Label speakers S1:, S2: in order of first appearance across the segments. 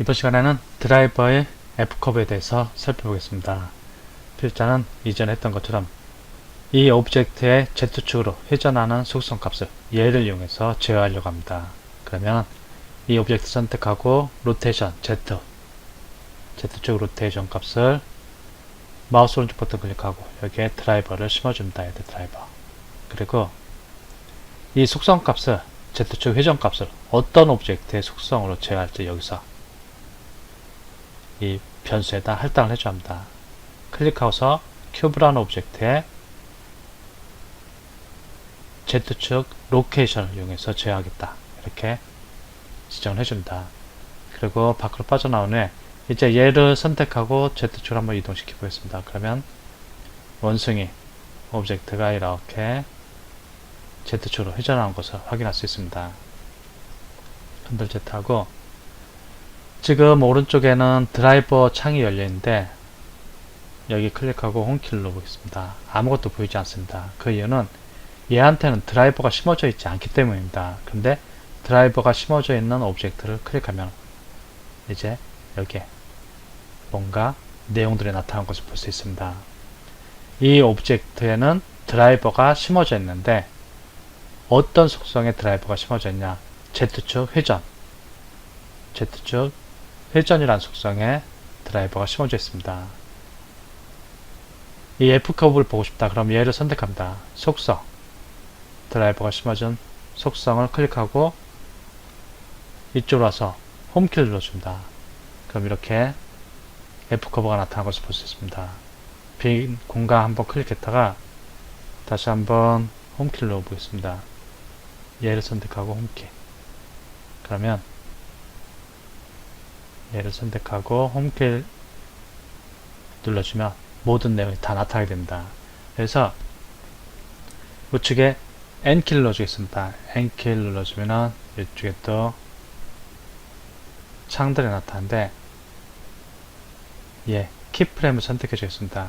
S1: 이번 시간에는 드라이버의 F커브에 대해서 살펴보겠습니다. 필자는 이전에 했던 것처럼 이 오브젝트의 Z축으로 회전하는 속성 값을 얘를 이용해서 제어하려고 합니다. 그러면 이 오브젝트 선택하고 로테이션 Z Z축 로테이션 값을 마우스 오른쪽 버튼 클릭하고 여기에 드라이버를 심어줍니다. 얘들 드라이버 그리고 이 속성 값을 Z축 회전 값을 어떤 오브젝트의 속성으로 제어할지 여기서 이 변수에다 할당을 해줘야 합니다. 클릭하고서 큐브라는 오브젝트에 Z축 로케이션을 이용해서 제어하겠다. 이렇게 지정을 해줍니다. 그리고 밖으로 빠져나온 후에 이제 얘를 선택하고 Z축을 한번 이동시켜 보겠습니다. 그러면 원숭이 오브젝트가 이렇게 Z축으로 회전하는 것을 확인할 수 있습니다. 컨트롤 Z하고 지금 오른쪽에는 드라이버 창이 열려있는데 여기 클릭하고 홈키를 누르겠습니다. 아무것도 보이지 않습니다. 그 이유는 얘한테는 드라이버가 심어져 있지 않기 때문입니다. 근데 드라이버가 심어져 있는 오브젝트를 클릭하면 이제 여기에 뭔가 내용들이 나타난 것을 볼 수 있습니다. 이 오브젝트에는 드라이버가 심어져 있는데 어떤 속성의 드라이버가 심어져 있냐 Z축 회전 Z축 회전이란 속성의 드라이버가 심어져 있습니다. 이 F커브를 보고 싶다. 그럼 얘를 선택합니다. 속성 드라이버가 심어진 속성을 클릭하고 이쪽으로 와서 홈키를 눌러줍니다. 그럼 이렇게 F커브가 나타난 것을 볼 수 있습니다. 빈 공간 한번 클릭했다가 다시 한번 홈키를 넣어보겠습니다. 얘를 선택하고 홈키 그러면 얘를 선택하고 홈키를 눌러주면 모든 내용이 다 나타나게 됩니다. 그래서 우측에 N키를 눌러주겠습니다. N키를 눌러주면은 이쪽에 또 창들이 나타나는데 예, 키프레임을 선택해 주겠습니다.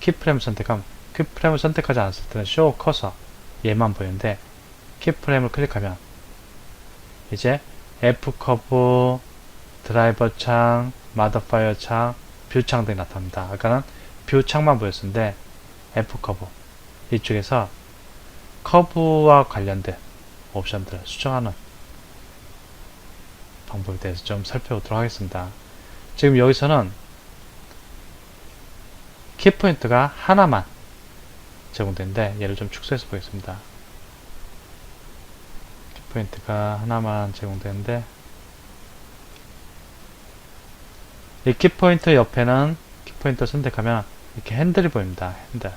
S1: 키프레임을 선택하면 키프레임을 선택하지 않았을 때는 쇼 커서 얘만 보이는데 키프레임을 클릭하면 이제 F 커브 드라이버 창, 마더파이어 창, 뷰창 등이 나타납니다. 아까는 뷰 창만 보였는데 F 커브 이쪽에서 커브와 관련된 옵션들을 수정하는 방법에 대해서 좀 살펴보도록 하겠습니다. 지금 여기서는 키포인트가 하나만 제공되는데 얘를 좀 축소해서 보겠습니다. 키포인트가 하나만 제공되는데 이 키포인트 옆에는 키포인트 선택하면 이렇게 핸들이 보입니다. 핸들.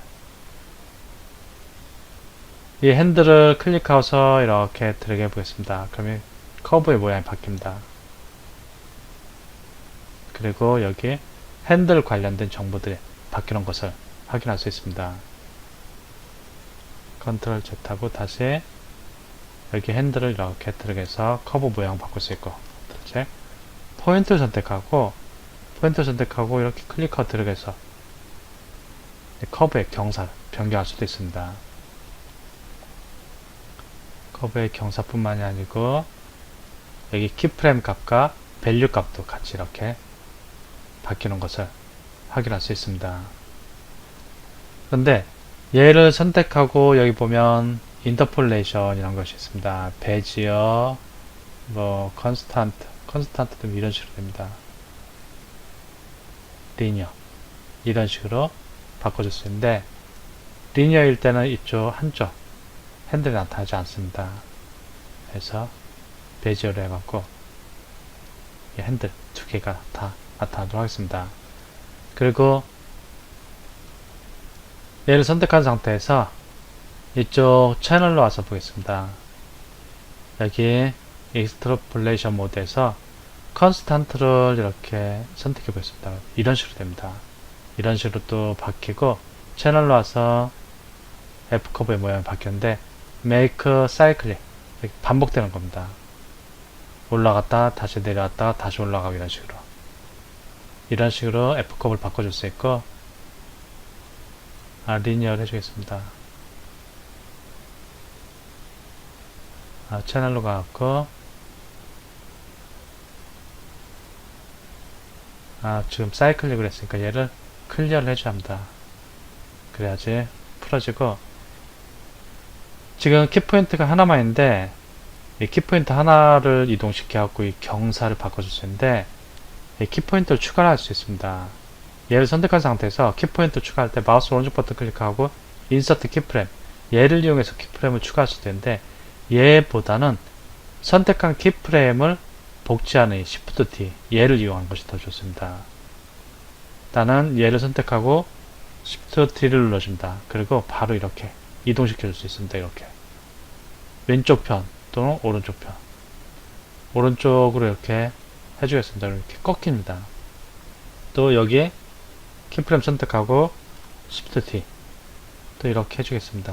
S1: 이 핸들을 클릭하고서 이렇게 들게 보겠습니다. 그러면 커브의 모양이 바뀝니다. 그리고 여기 핸들 관련된 정보들이 바뀌는 것을 확인할 수 있습니다. 컨트롤 Z하고 다시 여기 핸들을 이렇게 들어가서 커브 모양 바꿀 수 있고 Z 포인트를 선택하고 포인트 선택하고 이렇게 클릭하고 들어가서 커브의 경사를 변경할 수도 있습니다. 커브의 경사뿐만이 아니고 여기 키프레임 값과 밸류 값도 같이 이렇게 바뀌는 것을 확인할 수 있습니다. 그런데 얘를 선택하고 여기 보면 인터폴레이션 이런 것이 있습니다. 베지어, 뭐 컨스탄트, 컨스탄트 등 이런 식으로 됩니다. 리니어 이런 식으로 바꿔줄 수 있는데 리니어일 때는 이쪽 한쪽 핸들이 나타나지 않습니다. 그래서 베지어로 해갖고 이 핸들 두 개가 다 나타나도록 하겠습니다. 그리고 얘를 선택한 상태에서 이쪽 채널로 와서 보겠습니다. 여기 익스트로폴레이션 모드에서 컨스탄트를 이렇게 선택해 보겠습니다. 이런 식으로 됩니다. 이런 식으로 또 바뀌고 채널로 와서 F커브의 모양이 바뀌었는데 make cycling 반복되는 겁니다. 올라갔다 다시 내려왔다 다시 올라가고 이런 식으로 이런 식으로 F컵을 바꿔줄 수 있고 아, 리니어를 해주겠습니다. 아, 채널로 가고 아, 지금 사이클릭을 했으니까 얘를 클리어를 해줘야 합니다. 그래야지 풀어지고 지금 키포인트가 하나만 있는데 이 키포인트 하나를 이동시켜 갖고 이 경사를 바꿔줄 수 있는데 이 키포인트를 추가를 할수 있습니다. 얘를 선택한 상태에서 키포인트 추가할 때 마우스 오른쪽 버튼 클릭하고 인서트 키프레임 얘를 이용해서 키프레임을 추가할 수도 있는데 얘보다는 선택한 키프레임을 복제하는 이 Shift D 얘를 이용하는 것이 더 좋습니다. 일단은 얘를 선택하고 Shift D를 눌러줍니다. 그리고 바로 이렇게 이동시켜 줄 수 있습니다. 이렇게 왼쪽 편 또는 오른쪽 편 오른쪽으로 이렇게 해주겠습니다. 이렇게 꺾입니다. 또 여기에 키프레임 선택하고 Shift T 또 이렇게 해주겠습니다.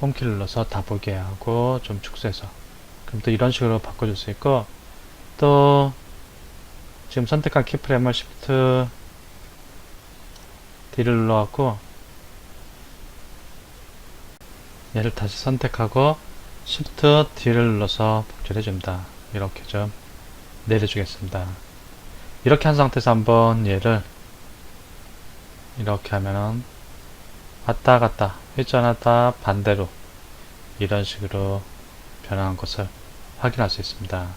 S1: 홈키를 눌러서 다 보게 하고 좀 축소해서 그럼 또 이런 식으로 바꿔줄 수 있고 또 지금 선택한 키프레임을 Shift D를 눌러갖고 얘를 다시 선택하고 Shift D를 눌러서 복제를 해줍니다. 이렇게 좀 내려주겠습니다. 이렇게 한 상태에서 한번 얘를 이렇게 하면은 왔다 갔다 회전하다 반대로 이런 식으로 변화한 것을 확인할 수 있습니다.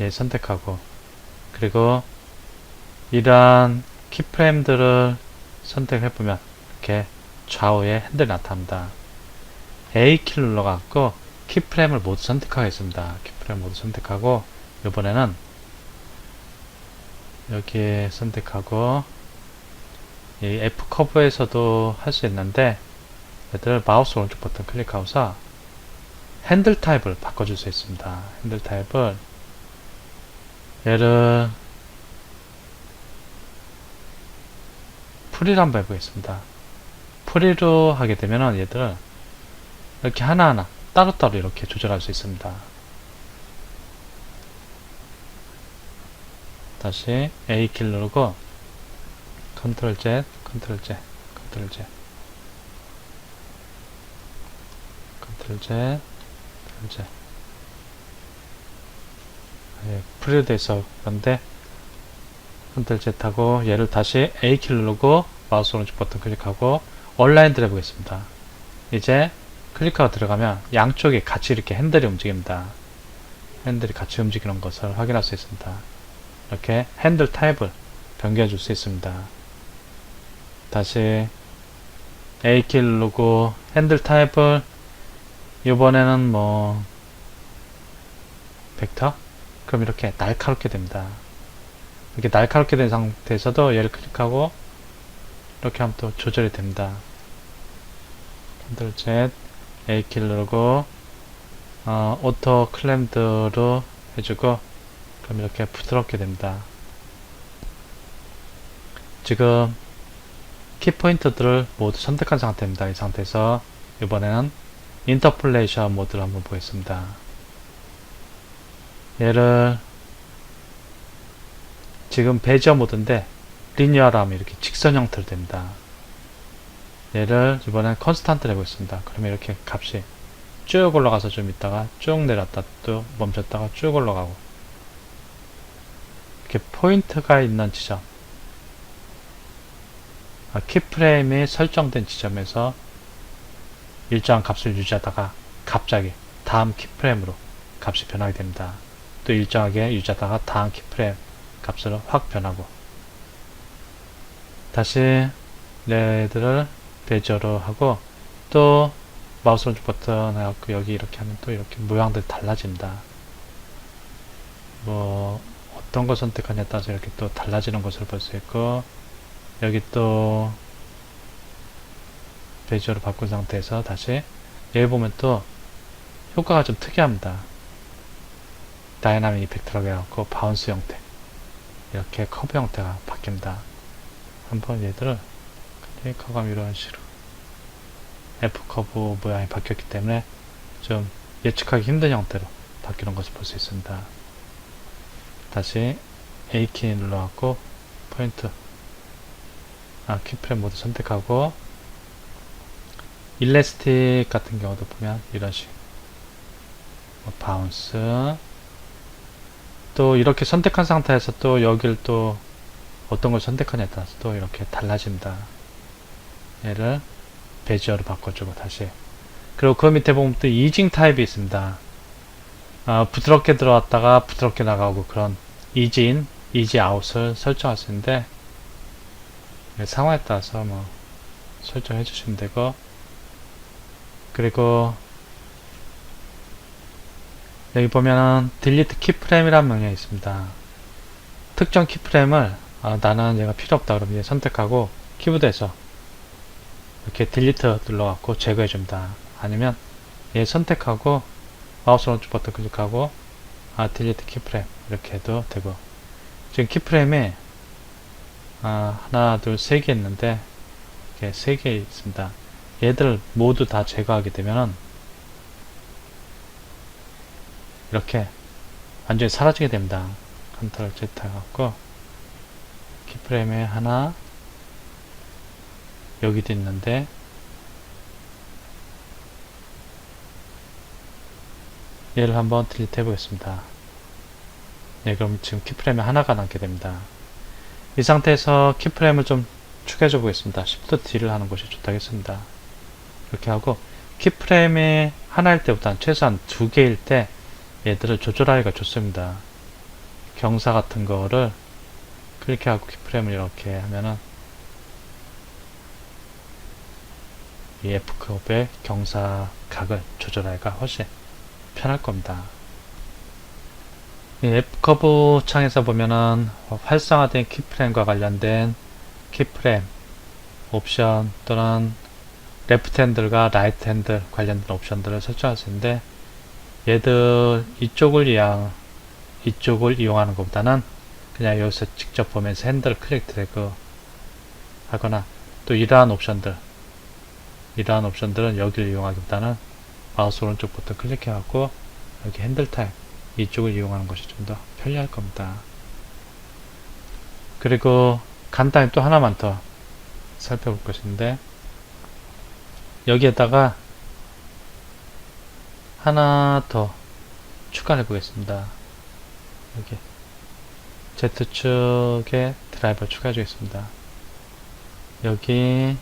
S1: 얘 선택하고 그리고 이러한 키프레임들을 선택해 보면 이렇게 좌우에 핸들이 나타납니다. A키를 눌러갖고 키프레임을 모두 선택하겠습니다. 키프레임 모두 선택하고 이번에는 여기에 선택하고 이 F 커브에서도 할 수 있는데 얘들 마우스 오른쪽 버튼 클릭하고서 핸들 타입을 바꿔줄 수 있습니다. 핸들 타입을 얘를 프리로 한번 해보겠습니다. 프리로 하게 되면은 얘들은 이렇게 하나하나 따로따로 이렇게 조절할 수 있습니다. 다시 A키를 누르고 컨트롤 Z, 컨트롤 Z, 컨트롤 Z 컨트롤 Z, Z 예, 프리로 돼 있어 그런데 Z 하고 얘를 다시 A키를 누르고 마우스 오른쪽 버튼 클릭하고 온라인 해보겠습니다. 이제 클릭하고 들어가면 양쪽에 같이 이렇게 핸들이 움직입니다. 핸들이 같이 움직이는 것을 확인할 수 있습니다. 이렇게 핸들 타입을 변경해 줄 수 있습니다. 다시 A키 누르고 핸들 타입을 이번에는 뭐 벡터? 그럼 이렇게 날카롭게 됩니다. 이렇게 날카롭게 된 상태에서도 얘를 클릭하고 이렇게 하면 또 조절이 됩니다. 컨트롤 Z A키를 누르고 어, 오토 클램드로 해주고 그럼 이렇게 부드럽게 됩니다. 지금 키포인트들을 모두 선택한 상태입니다. 이 상태에서 이번에는 인터폴레이션 모드를 한번 보겠습니다. 얘를 지금 베지어 모드인데 리니어로 하면 이렇게 직선 형태로 됩니다. 얘를 이번엔 컨스탄트를 해보겠습니다. 그러면 이렇게 값이 쭉 올라가서 좀 있다가 쭉 내렸다 또 멈췄다가 쭉 올라가고 이렇게 포인트가 있는 지점 아, 키프레임이 설정된 지점에서 일정한 값을 유지하다가 갑자기 다음 키프레임으로 값이 변하게 됩니다. 또 일정하게 유지하다가 다음 키프레임 값으로 확 변하고 다시 얘들을 베저로 하고 또 마우스 오른쪽 버튼 해갖고 여기 이렇게 하면 또 이렇게 모양들이 달라집니다. 뭐 어떤 걸 선택하냐에 따라서 이렇게 또 달라지는 것을 볼 수 있고 여기 또 베이저로 바꾼 상태에서 다시 여기 보면 또 효과가 좀 특이합니다. 다이나믹 이펙트라고 해갖고 바운스 형태 이렇게 커브 형태가 바뀝니다. 한번 얘들을 클릭하고 이런 식으로 F 커브 모양이 바뀌었기 때문에 좀 예측하기 힘든 형태로 바뀌는 것을 볼 수 있습니다. 다시 A키 눌러갖고 포인트 아, 키프레임 모두 선택하고 일레스틱 같은 경우도 보면 이런 식 뭐, 바운스 또 이렇게 선택한 상태에서 또 여길 또 어떤 걸 선택하냐에 따라서 또 이렇게 달라집니다. 얘를 베지어로 바꿔주고 다시 그리고 그 밑에 보면 또 이징 타입이 있습니다. 아, 부드럽게 들어왔다가 부드럽게 나가고 그런 이진, 이지 아웃을 설정할 수 있는데 상황에 따라서 뭐 설정해 주시면 되고 그리고 여기 보면은 딜리트 키프레임이라는 명령이 있습니다. 특정 키프레임을 아, 나는 얘가 필요 없다 그러면 얘 선택하고 키보드에서 이렇게 딜리트 눌러갖고 제거해 줍니다. 아니면 얘 선택하고 마우스 오른쪽 버튼 클릭하고 아 딜리트 키프레임 이렇게 해도 되고 지금 키프레임에 아, 하나 둘 세 개 있는데 이렇게 세 개 있습니다. 얘들 모두 다 제거하게 되면은 이렇게 완전히 사라지게 됩니다. 컨트롤 Z 해갖고 키프레임에 하나 여기도 있는데 얘를 한번 딜리트 해보겠습니다. 예, 그럼 지금 키프레임에 하나가 남게 됩니다. 이 상태에서 키프레임을 좀 축여줘 보겠습니다. Shift D를 하는 것이 좋다겠습니다. 이렇게 하고 키프레임이 하나일 때보다는 최소한 두 개일 때 얘들을 조절하기가 좋습니다. 경사 같은 거를 클릭하고 키프레임을 이렇게 하면은 이 F컵의 경사 각을 조절하기가 훨씬 편할 겁니다. 이 F커브 창에서 보면은 활성화된 키프레임과 관련된 키프레임 옵션 또는 레프트 핸들과 라이트 핸들 관련된 옵션들을 설정할 수 있는데 얘들 이쪽을 이용 이쪽을 이용하는 것보다는 그냥 여기서 직접 보면서 핸들 클릭 드래그 하거나 또 이러한 옵션들 이러한 옵션들은 여기를 이용하기보다는 마우스 오른쪽 버튼 클릭해 갖고 여기 핸들 타입 이쪽을 이용하는 것이 좀 더 편리할 겁니다. 그리고 간단히 또 하나만 더 살펴볼 것인데 여기에다가 하나 더 추가해 보겠습니다. 여기 Z축에 드라이버 추가해 주겠습니다. 여기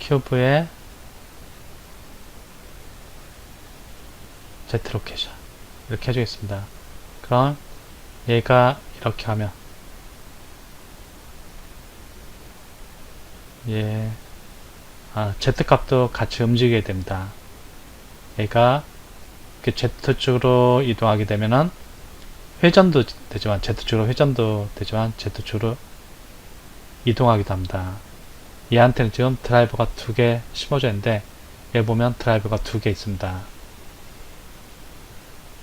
S1: 큐브에 Z 로케이션 이렇게 해주겠습니다. 그럼 얘가 이렇게 하면 예, 아, Z 값도 같이 움직이게 됩니다. 얘가 이렇게 Z 쪽으로 이동하게 되면은 회전도 되지만 Z 쪽으로 회전도 되지만 Z 쪽으로 이동하기도 합니다. 얘한테는 지금 드라이버가 두 개 심어져 있는데 얘 보면 드라이버가 두 개 있습니다.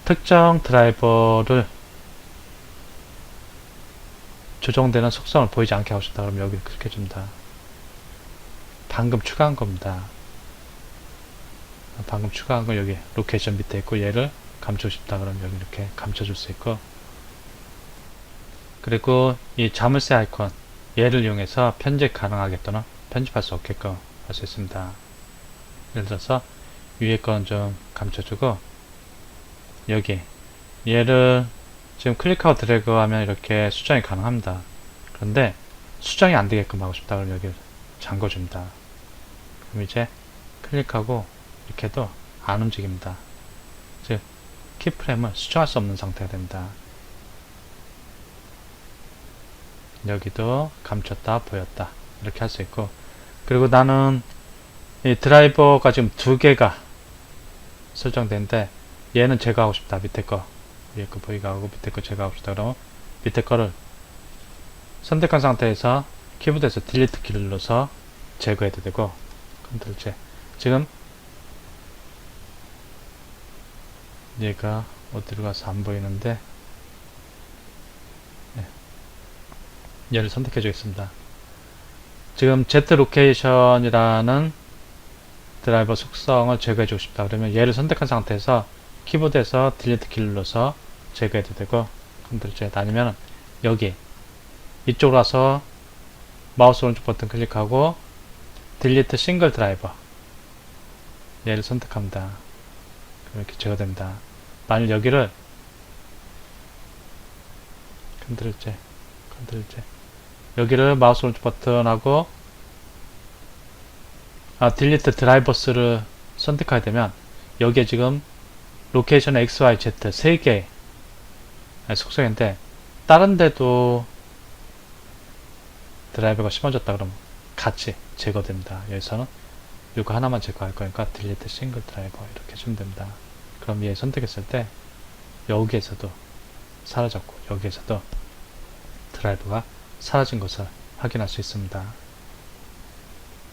S1: 특정 드라이버를 조정되는 속성을 보이지 않게 하고 싶다 그러면 여기 클릭해 줍니다. 방금 추가한 겁니다. 방금 추가한 건 여기 로케이션 밑에 있고 얘를 감추고 싶다 그러면 여기 이렇게 감춰줄 수 있고 그리고 이 자물쇠 아이콘 얘를 이용해서 편집 가능하게 또는 편집할 수 없게끔 할 수 있습니다. 예를 들어서 위에 건 좀 감춰주고 여기 얘를 지금 클릭하고 드래그 하면 이렇게 수정이 가능합니다. 그런데 수정이 안 되게끔 하고 싶다 그러면 여기 잠궈줍니다. 그럼 이제 클릭하고 이렇게 해도 안 움직입니다. 즉 키프레임을 수정할 수 없는 상태가 됩니다. 여기도 감췄다 보였다. 이렇게 할 수 있고. 그리고 나는 이 드라이버가 지금 두 개가 설정된데 얘는 제거하고 싶다. 밑에 거. 위에 거 보이가 하고 밑에 거 제거하고 싶다. 그러면 밑에 거를 선택한 상태에서 키보드에서 딜리트 키를 눌러서 제거해도 되고 컨트롤 Z 지금 얘가 어디로 가서 안 보이는데 네. 얘를 선택해 주겠습니다 지금 Z 로케이션이라는 드라이버 속성을 제거해 주고 싶다 그러면 얘를 선택한 상태에서 키보드에서 딜리트 키를 눌러서 제거해도 되고 컨트롤 Z 아니면 여기 이쪽으로 와서 마우스 오른쪽 버튼 클릭하고 딜리트 싱글 드라이버 얘를 선택합니다. 이렇게 제거됩니다. 만일 여기를 컨트롤제 컨트롤제 여기를 마우스 오른쪽 버튼하고 아 딜리트 드라이버스를 선택하게 되면 여기에 지금 로케이션 XYZ 3개 속성인데 다른 데도 드라이버가 심어졌다 그러면 같이 제거됩니다. 여기서는 이거 하나만 제거할 거니까 딜리트 싱글 드라이버 이렇게 해주면 됩니다. 그럼 얘 선택했을 때 여기에서도 사라졌고 여기에서도 드라이버가 사라진 것을 확인할 수 있습니다.